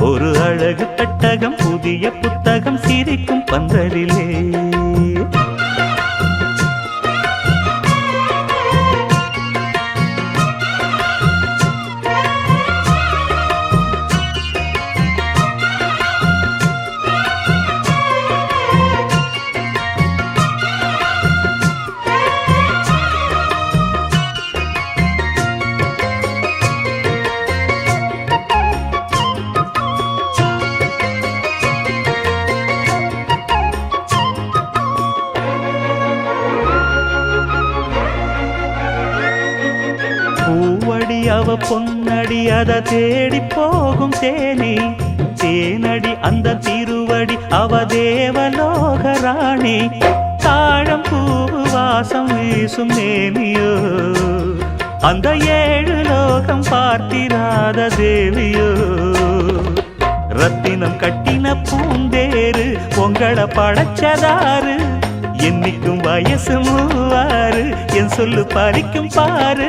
ஒரு அழகு பெட்டகம் புதிய புத்தகம் சிரிக்கும் பந்தலிலே. அவ பொன்னடி அத தேடி போகும் தேனி. தேனடி அந்த திருவடி அவ தேவலோக ராணி. தாழம் பூவு வாசம் வீசும் நேமியோ அந்த ஏழு லோகம் பார்த்திராத தேவியோ. ரத்தினம் கட்டின பூந்தேரு உங்களை படைச்சதாரு என்னைக்கும் வயசு மூவாறு என் சொல்லு பறிக்கும் பாரு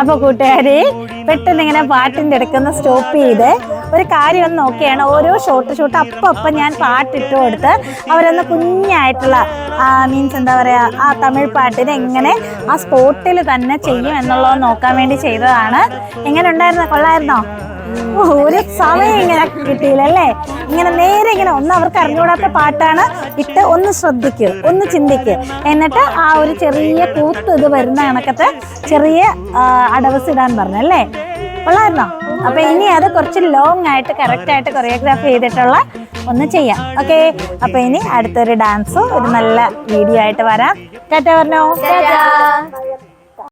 അപ്പൊ കൂട്ടുകാരെ പെട്ടെന്ന് ഇങ്ങനെ പാട്ടിന്റെ എടുക്കുന്ന സ്റ്റോപ്പ് ചെയ്ത്. ഒരു കാര്യം ഒന്ന് നോക്കിയാണ്. ഓരോ ഷോട്ട് ഷോട്ട് അപ്പം അപ്പം ഞാൻ പാട്ടിട്ട് കൊടുത്ത് അവരൊന്ന് കുഞ്ഞായിട്ടുള്ള മീൻസ് എന്താ പറയുക ആ തമിഴ് പാട്ടിനെ എങ്ങനെ ആ സ്പോട്ടിൽ തന്നെ ചെയ്യും എന്നുള്ളത് നോക്കാൻ വേണ്ടി ചെയ്തതാണ്. എങ്ങനെ ഉണ്ടായിരുന്നോ? കൊള്ളായിരുന്നോ? ഒരു സമയം ഇങ്ങനെ കിട്ടിയില്ലല്ലേ? ഇങ്ങനെ നേരെ ഇങ്ങനെ ഒന്ന് അവർക്ക് അറിഞ്ഞുകൂടാത്ത പാട്ടാണ് ഇട്ട് ഒന്ന് ശ്രദ്ധിക്കുക ഒന്ന് ചിന്തിക്കുക എന്നിട്ട് ആ ഒരു ചെറിയ കൂത്ത് ഇത് വരുന്ന കണക്കത്തെ ചെറിയ അടവസ് ഇടാൻ പറഞ്ഞല്ലേ? കൊള്ളായിരുന്നോ അപ്പൊ ഇനി അത് കുറച്ച് ലോങ് ആയിട്ട് കറക്റ്റ് ആയിട്ട് കൊറിയോഗ്രാഫി ചെയ്തിട്ടുള്ള ഒന്ന് ചെയ്യാം. ഓക്കെ അപ്പൊ ഇനി അടുത്തൊരു ഡാൻസും ഒരു നല്ല വീഡിയോ ആയിട്ട് വരാം. ടാറ്റ പറഞ്ഞോ?